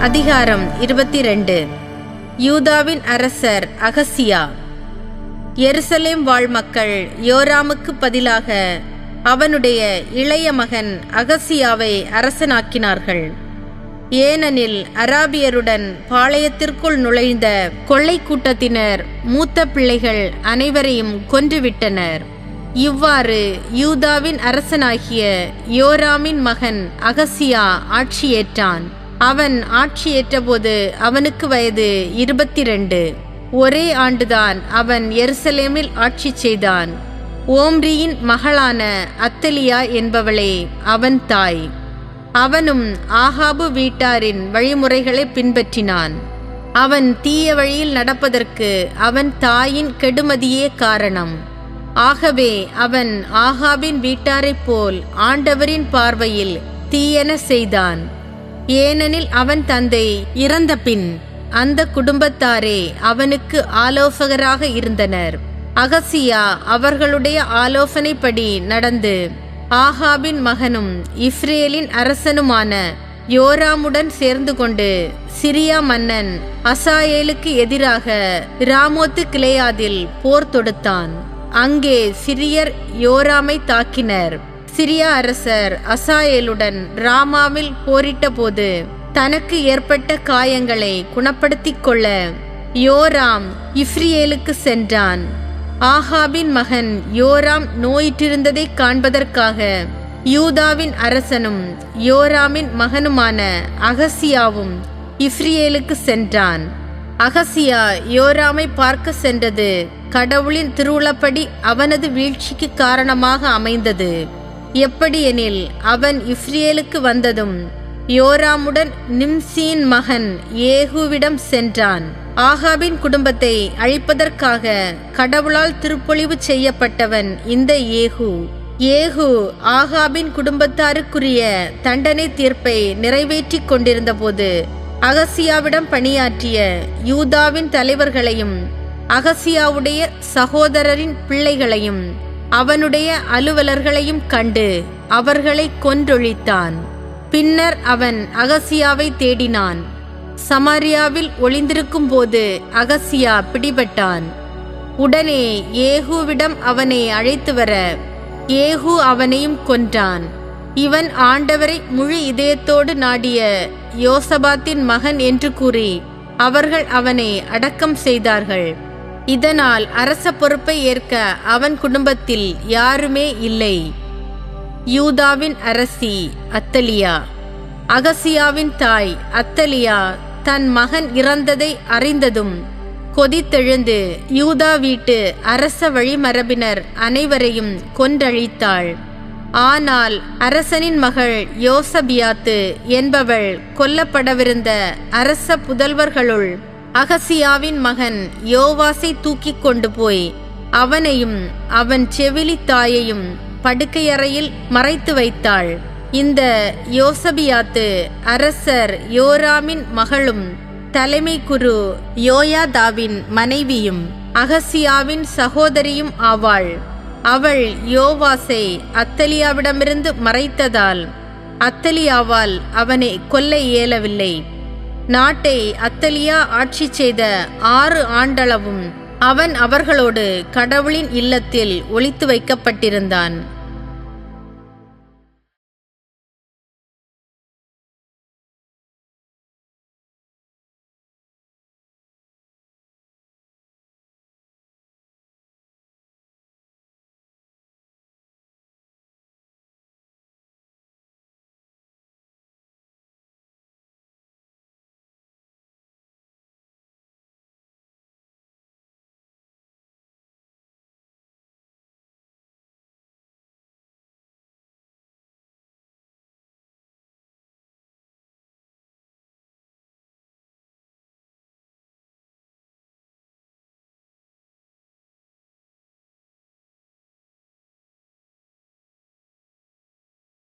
அதிகாரம் இருபத்தி ரெண்டு யூதாவின் அரசர் அகசியா. எருசலேம் வாழ் மக்கள் யோராமுக்கு பதிலாக அவனுடைய இளைய மகன் அகசியாவை அரசனாக்கினார்கள். ஏனெனில் அராபியருடன் பாளையத்திற்குள் நுழைந்த கொள்ளை கூட்டத்தினர் மூத்த பிள்ளைகள் அனைவரையும் கொன்றுவிட்டனர். இவ்வாறு யூதாவின் அரசனாகிய யோராமின் மகன் அகசியா ஆட்சியேற்றான். அவன் ஆட்சியேற்றபோது அவனுக்கு வயது இருபத்தி ரெண்டு ஒரே ஆண்டுதான் அவன் எருசலேமில் ஆட்சி செய்தான். ஓம்ரியின் மகளான அத்தலியா என்பவளே அவன் தாய். அவனும் ஆகாபு வீட்டாரின் வழிமுறைகளை பின்பற்றினான். அவன் தீய வழியில் நடப்பதற்கு அவன் தாயின் கெடுமதியே காரணம். ஆகவே அவன் ஆகாபின் வீட்டாரைப் போல் ஆண்டவரின் பார்வையில் தீயன செய்தான். ஏனெனில் அவன் தந்தை இறந்த பின் அந்த குடும்பத்தாரே அவனுக்கு ஆலோசகராக இருந்தனர். அகசியா அவர்களுடைய ஆலோசனைப்படி நடந்து ஆகாபின் மகனும் இஸ்ரேலின் அரசனுமான யோராமுடன் சேர்ந்து கொண்டு சிரியா மன்னன் அசாயேலுக்கு எதிராக ராமோத்து கிளையாதில் போர் தொடுத்தான். அங்கே சிரியர் யோராமை தாக்கினர். சிரியா அரசர் அசாயேலுடன் ராமாவில் போரிட்ட போது தனக்கு ஏற்பட்ட காயங்களை குணப்படுத்திக் கொள்ள யோராம் இஃப்ரியேலுக்கு சென்றான். ஆஹாபின் மகன் யோராம் நோயிற்றிருந்ததை காண்பதற்காக யூதாவின் அரசனும் யோராமின் மகனுமான அகசியாவும் இஃப்ரியேலுக்கு சென்றான். அகசியா யோராமை பார்க்க சென்றது கடவுளின் திருவுளப்படி அவனது வீழ்ச்சிக்கு காரணமாக அமைந்தது. எப்படியெனில் அவன் இஸ்ரேலுக்கு வந்ததும் யோராமுடன் நிம்சியின் மகன் ஏகுவிடம் சென்றான். ஆகாபின் குடும்பத்தை அழிப்பதற்காக கடவுளால் திருப்பொழிவு செய்யப்பட்டவன் இந்த ஏகு. ஏகு ஆகாபின் குடும்பத்தாருக்குரிய தண்டனை தீர்ப்பை நிறைவேற்றிக் கொண்டிருந்த போது அகசியாவிடம் பணியாற்றிய யூதாவின் தலைவர்களையும் அகசியாவுடைய சகோதரரின் பிள்ளைகளையும் அவனுடைய அலுவலர்களையும் கண்டு அவர்களை கொன்றொழித்தான். பின்னர் அவன் அகசியாவை தேடினான். சமாரியாவில் ஒளிந்திருக்கும் போது அகசியா பிடிபட்டான். உடனே ஏகுவிடம் அவனை அழைத்து வர ஏகு அவனையும் கொன்றான். இவன் ஆண்டவரை முழு இதயத்தோடு நாடிய யோசபாத்தின் மகன் என்று கூறி அவர்கள் அவனை அடக்கம் செய்தார்கள். இதனால் அரச பொறுப்பை ஏற்க அவன் குடும்பத்தில் யாருமே இல்லை. யூதாவின் அரசி அத்தலியா. அகசியாவின் தாய் அத்தலியா தன் மகன் இறந்ததை அறிந்ததும் கொதித்தெழுந்து யூதா வீட்டு அரச வழிமரபினர் அனைவரையும் கொன்றழித்தாள். ஆனால் அரசனின் மகள் யோசபியாத்து என்பவள் கொல்லப்படவிருந்த அரச புதல்வர்களுள் அகசியாவின் மகன் யோவாசை தூக்கி கொண்டு போய் அவனையும் அவன் செவிலி தாயையும் படுக்கையறையில் மறைத்து வைத்தாள். இந்த யோசபியாத்து அரசர் யோராமின் மகளும் தலைமை குரு யோயாதாவின் மனைவியும் அகசியாவின் சகோதரியும் ஆவாள். அவள் யோவாசை அத்தலியாவிடமிருந்து மறைத்ததால் அத்தலியாவால் அவனை கொல்ல இயலவில்லை. நாட்டை அத்தலியா ஆட்சி செய்த ஆறு ஆண்டளவும் அவன் அவர்களோடு கடவுளின் இல்லத்தில் ஒழித்து வைக்கப்பட்டிருந்தான்.